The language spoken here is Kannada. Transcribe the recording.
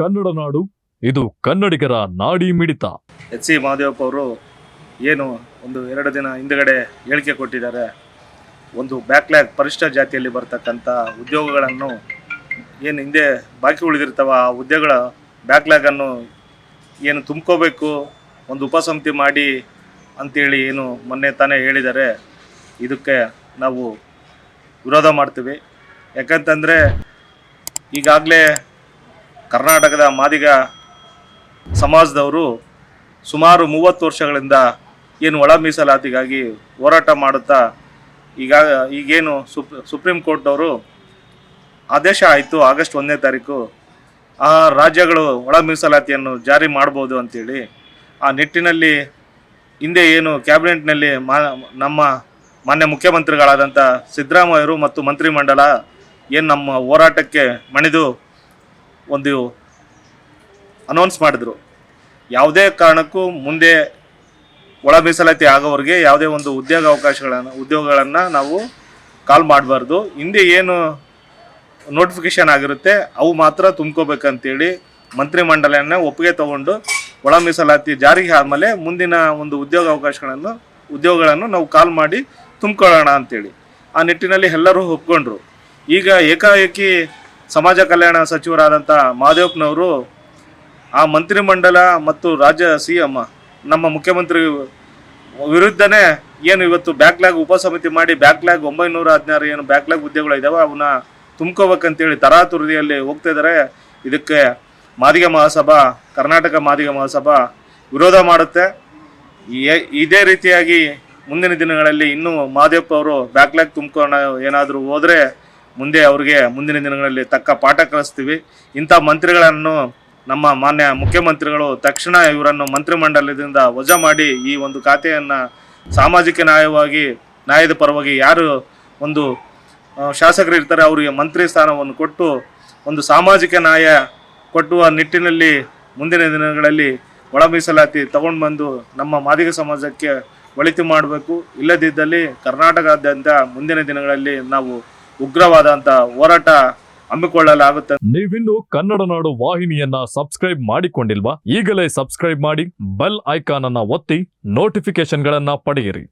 ಕನ್ನಡ ನಾಡು, ಇದು ಕನ್ನಡಿಗರ ನಾಡಿ ಮಿಡಿತ. ಎಚ್ ಸಿ ಮಹದೇವಪ್ಪ ಅವರು ಏನು ಒಂದು ಎರಡು ದಿನ ಹಿಂದುಗಡೆ ಹೇಳಿಕೆ ಕೊಟ್ಟಿದ್ದಾರೆ. ಒಂದು ಬ್ಯಾಕ್ಲ್ಯಾಗ್ ಪರಿಷ್ಠ ಜಾತಿಯಲ್ಲಿ ಬರ್ತಕ್ಕಂಥ ಉದ್ಯೋಗಗಳನ್ನು ಏನು ಹಿಂದೆ ಬಾಕಿ ಉಳಿದಿರ್ತಾವ, ಆ ಹುದ್ದೆಗಳ ಬ್ಯಾಕ್ಲ್ಯಾಗನ್ನು ಏನು ತುಂಬ್ಕೋಬೇಕು, ಒಂದು ಉಪಸಮಿತಿ ಮಾಡಿ ಅಂತೇಳಿ ಏನು ಮೊನ್ನೆ ತಾನೇ ಹೇಳಿದ್ದಾರೆ. ಇದಕ್ಕೆ ನಾವು ವಿರೋಧ ಮಾಡ್ತೀವಿ. ಯಾಕಂತಂದರೆ ಈಗಾಗಲೇ ಕರ್ನಾಟಕದ ಮಾದಿಗ ಸಮಾಜದವರು ಸುಮಾರು ಮೂವತ್ತು ವರ್ಷಗಳಿಂದ ಏನು ಒಳ ಮೀಸಲಾತಿಗಾಗಿ ಹೋರಾಟ ಮಾಡುತ್ತಾ ಈಗ ಈಗೇನು ಸುಪ್, ಸುಪ್ರೀಂ ಕೋರ್ಟ್ನವರು ಆದೇಶ ಆಯಿತು ಆಗಸ್ಟ್ ಒಂದನೇ ತಾರೀಕು. ಆ ರಾಜ್ಯಗಳು ಒಳ ಮೀಸಲಾತಿಯನ್ನು ಜಾರಿ ಮಾಡ್ಬೋದು ಅಂತೇಳಿ ಆ ನಿಟ್ಟಿನಲ್ಲಿ ಹಿಂದೆ ಏನು ಕ್ಯಾಬಿನೆಟ್ನಲ್ಲಿ ಮಾ, ನಮ್ಮ ಮಾನ್ಯ ಮುಖ್ಯಮಂತ್ರಿಗಳಾದಂಥ ಸಿದ್ದರಾಮಯ್ಯರು ಮತ್ತು ಮಂತ್ರಿಮಂಡಲ ಏನು ನಮ್ಮ ಹೋರಾಟಕ್ಕೆ ಮಣಿದು ಒಂದು ಅನೌನ್ಸ್ ಮಾಡಿದ್ರು. ಯಾವುದೇ ಕಾರಣಕ್ಕೂ ಮುಂದೆ ಒಳ ಮೀಸಲಾತಿ ಆಗೋವರೆಗೆ ಯಾವುದೇ ಒಂದು ಉದ್ಯೋಗ ಅವಕಾಶಗಳನ್ನು, ಉದ್ಯೋಗಗಳನ್ನು ನಾವು ಕಾಲ್ ಮಾಡಬಾರ್ದು. ಹಿಂದೆ ಏನು ನೋಟಿಫಿಕೇಶನ್ ಆಗಿರುತ್ತೆ, ಅವು ಮಾತ್ರ ತುಂಬ್ಕೋಬೇಕಂತೇಳಿ ಮಂತ್ರಿಮಂಡಲನ ಒಪ್ಪಿಗೆ ತಗೊಂಡು ಒಳ ಮೀಸಲಾತಿ ಜಾರಿಗೆ ಆದಮೇಲೆ ಮುಂದಿನ ಒಂದು ಉದ್ಯೋಗ ಅವಕಾಶಗಳನ್ನು, ಉದ್ಯೋಗಗಳನ್ನು ನಾವು ಕಾಲ್ ಮಾಡಿ ತುಂಬ್ಕೊಳ್ಳೋಣ ಅಂತೇಳಿ. ಆ ನಿಟ್ಟಿನಲ್ಲಿ ಎಲ್ಲರೂ ಒಪ್ಕೊಂಡ್ರು. ಈಗ ಏಕಾಏಕಿ ಸಮಾಜ ಕಲ್ಯಾಣ ಸಚಿವರಾದಂಥ ಮಹದೇವಪ್ಪನವರು ಆ ಮಂತ್ರಿಮಂಡಲ ಮತ್ತು ರಾಜ್ಯ ಸಿ ಎಂ ನಮ್ಮ ಮುಖ್ಯಮಂತ್ರಿ ವಿರುದ್ಧನೇ ಏನು ಇವತ್ತು ಬ್ಯಾಕ್ಲಾಗ್ ಉಪಸಮಿತಿ ಮಾಡಿ ಬ್ಯಾಕ್ಲಾಗ್ ಒಂಬೈನೂರ ಹದಿನಾರು ಏನು ಬ್ಯಾಕ್ಲಾಗ್ ಹುದ್ದೆಗಳು ಇದಾವೆ ಅವನ್ನ ತುಂಬ್ಕೋಬೇಕಂತೇಳಿ ತರಾತುರದಿಯಲ್ಲಿ ಹೋಗ್ತಾ ಇದ್ದಾರೆ ಇದಕ್ಕೆ ಮಾದಿಗ ಮಹಾಸಭಾ, ಕರ್ನಾಟಕ ಮಾದಿಗ ಮಹಾಸಭಾ ವಿರೋಧ ಮಾಡುತ್ತೆ. ಇದೇ ರೀತಿಯಾಗಿ ಮುಂದಿನ ದಿನಗಳಲ್ಲಿ ಇನ್ನೂ ಮಾದೇವಪ್ಪ ಅವರು ಬ್ಯಾಕ್ಲಾಗ್ ತುಂಬ್ಕೊಂಡು ಏನಾದರೂ ಹೋದರೆ ಮುಂದೆ ಅವರಿಗೆ ಮುಂದಿನ ದಿನಗಳಲ್ಲಿ ತಕ್ಕ ಪಾಠ ಕಲಿಸ್ತೀವಿ. ಇಂಥ ಮಂತ್ರಿಗಳನ್ನು ನಮ್ಮ ಮಾನ್ಯ ಮುಖ್ಯಮಂತ್ರಿಗಳು ತಕ್ಷಣ ಇವರನ್ನು ಮಂತ್ರಿಮಂಡಲದಿಂದ ವಜಾ ಮಾಡಿ ಈ ಒಂದು ಖಾತೆಯನ್ನು ಸಾಮಾಜಿಕ ನ್ಯಾಯವಾಗಿ, ನ್ಯಾಯದ ಪರವಾಗಿ ಯಾರು ಒಂದು ಶಾಸಕರು ಇರ್ತಾರೆ ಅವರಿಗೆ ಮಂತ್ರಿ ಸ್ಥಾನವನ್ನು ಕೊಟ್ಟು ಒಂದು ಸಾಮಾಜಿಕ ನ್ಯಾಯ ಕೊಟ್ಟುವ ನಿಟ್ಟಿನಲ್ಲಿ ಮುಂದಿನ ದಿನಗಳಲ್ಲಿ ಒಳ ಮೀಸಲಾತಿ ತಗೊಂಡು ಬಂದು ನಮ್ಮ ಮಾದಿಗ ಸಮಾಜಕ್ಕೆ ಒಳಿತು ಮಾಡಬೇಕು. ಇಲ್ಲದಿದ್ದಲ್ಲಿ ಕರ್ನಾಟಕಾದ್ಯಂತ ಮುಂದಿನ ದಿನಗಳಲ್ಲಿ ನಾವು ಉಗ್ರವಾದಂಥ ಹೋರಾಟ ಹಮ್ಮಿಕೊಳ್ಳಲಾಗುತ್ತೆ ನೀವಿನ್ನು ಕನ್ನಡ ನಾಡು ವಾಹಿನಿಯನ್ನ ಸಬ್ಸ್ಕ್ರೈಬ್ ಮಾಡಿಕೊಂಡಿಲ್ವಾ ಈಗಲೇ ಸಬ್ಸ್ಕ್ರೈಬ್ ಮಾಡಿ ಬೆಲ್ ಐಕಾನ್ ಅನ್ನ ಒತ್ತಿ ನೋಟಿಫಿಕೇಶನ್ಗಳನ್ನ ಪಡೆಯಿರಿ.